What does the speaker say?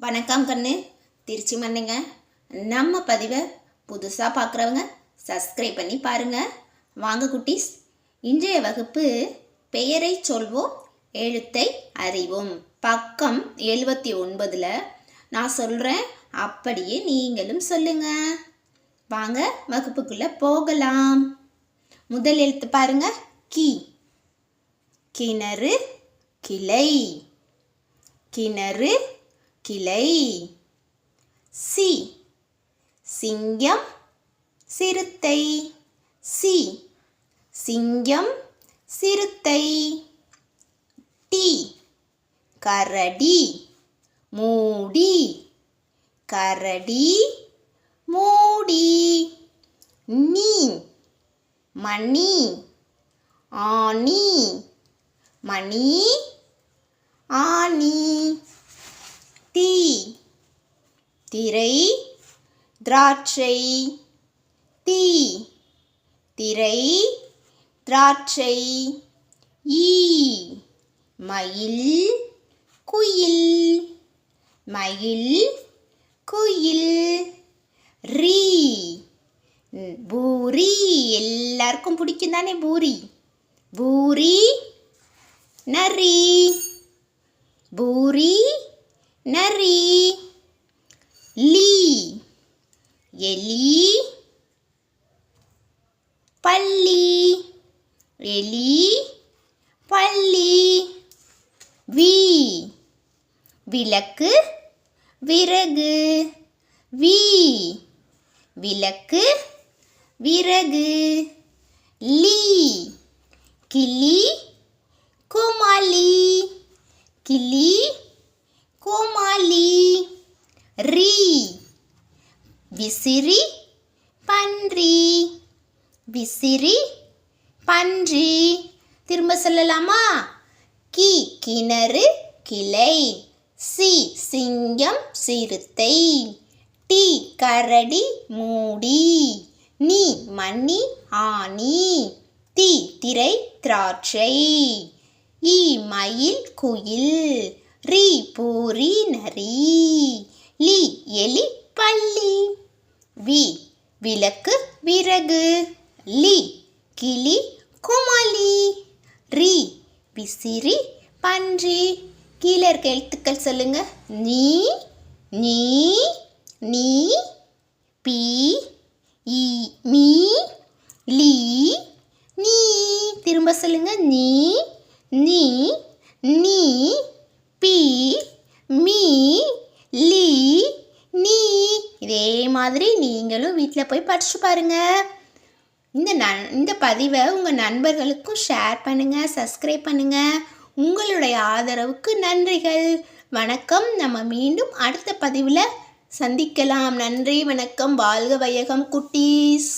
வணக்கம் கண்ணு. திருச்சி மண்ணுங்க. நம்ம பதிவை புதுசாக பார்க்குறவங்க சப்ஸ்கிரைப் பண்ணி பாருங்கள் வாங்க குட்டீஸ். இன்றைய வகுப்பு பெயரை சொல்வோம் எழுத்தை அறிவோம். பக்கம் எழுபத்தி ஒன்பதில் நான் சொல்கிறேன் அப்படியே நீங்களும் சொல்லுங்க. வாங்க வகுப்புக்குள்ளே போகலாம். முதல் எழுத்து பாருங்க. கி. கிணறு கிளை. கிணறு கிளை சி. சிங்கம் சிறுத்தை. சி. சிங்கம் சிறுத்தை. டி. கரடி மூடி. கரடி மூடி. நீ. மணி. ஆணி. மணி ஆணி தீ திரை திராட்சை தீ. திரை திராட்சை ஈ. மயில் குயில். மயில் குயில். ரீ. பூரி. எல்லாருக்கும் பிடிக்கும் தானே பூரி? பூரி நரி. பூரி நரி. லீ. எலி. பள்ளி எலி. பள்ளி வி. விளக்கு. விறகு. வி. விளக்கு. விறகு. லீ. கிளி. கோமாளி. கிளி. கோமாளி. ரீ. விசிறி பன்றி. விசிறி பன்றி. திரும்ப சொல்லலாமா? கி கிணறு கிளை. சி சிங்கம் சிறுத்தை. டி கரடி மூடி. நீ மணி ஆணி. தி திரை திராட்சை. ஈ மயில் குயில். ரீ பூரி நரி. எலி பள்ளி. வி விளக்கு விறகு. லி கிளி குமலி ரி விசிறி பன்றி. கீழே இருக்க எழுத்துக்கள் சொல்லுங்க. நீ நீ நீ பி இ மீ லீ நீ. திரும்ப சொல்லுங்க. நீ நீ நீ பி மீ லீ நீ இதே மாதிரி நீங்களும் வீட்டில் போய் படிச்சு பாருங்க. இந்த நன் இந்த பதிவை உங்கள் நண்பர்களுக்கும் ஷேர் பண்ணுங்கள் சப்ஸ்கிரைப் பண்ணுங்கள் உங்களுடைய ஆதரவுக்கு நன்றிகள். வணக்கம். நம்ம மீண்டும் அடுத்த பதிவில் சந்திக்கலாம். நன்றி வணக்கம். வாழ்க வையகம் குட்டீஸ்.